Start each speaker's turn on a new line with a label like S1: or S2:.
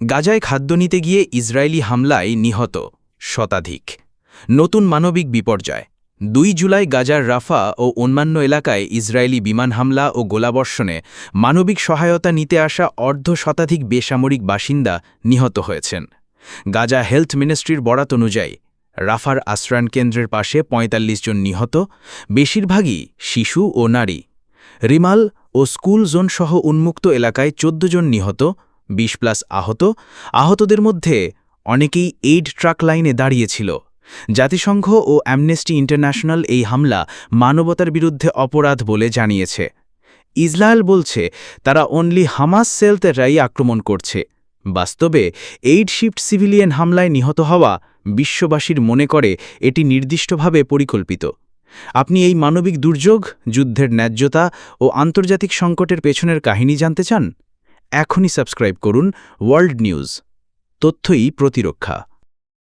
S1: গাজায় খাদ্য নিতে গিয়ে ইসরায়েলি হামলায় নিহত শতাধিক। নতুন মানবিক বিপর্যয়। দুই জুলাই গাজার রাফা ও অন্যান্য এলাকায় ইসরায়েলি বিমান হামলা ও গোলাবর্ষণে মানবিক সহায়তা নিতে আসা অর্ধ শতাধিক বেসামরিক বাসিন্দা নিহত হয়েছেন। গাজা হেলথ মিনিস্ট্রির বরাত অনুযায়ী, রাফার আশ্রয়ণ কেন্দ্রের পাশে ৪৫ জন নিহত, বেশিরভাগই শিশু ও নারী। রিমাল ও স্কুল জোনসহ উন্মুক্ত এলাকায় ১৪ জন নিহত ২০ প্লাস আহত, আহতদের মধ্যে অনেকেই এইড ট্রাক লাইনে দাঁড়িয়েছিল। জাতিসংঘ ও অ্যামনেস্টি ইন্টারন্যাশনাল এই হামলা মানবতার বিরুদ্ধে অপরাধ বলে জানিয়েছে। ইসরায়েল বলছে, তারা অনলি হামাস সেলতেরাই আক্রমণ করছে। বাস্তবে, এইড শিফট সিভিলিয়ান হামলায় নিহত হওয়া বিশ্ববাসীর মনে করে এটি নির্দিষ্টভাবে পরিকল্পিত। আপনি এই মানবিক দুর্যোগ, যুদ্ধের ন্যায্যতা ও আন্তর্জাতিক সংকটের পেছনের কাহিনী জানতে চান? এখনই সাবস্ক্রাইব করুন ওয়ার্ল্ড নিউজ তথ্যই প্রতিরক্ষা।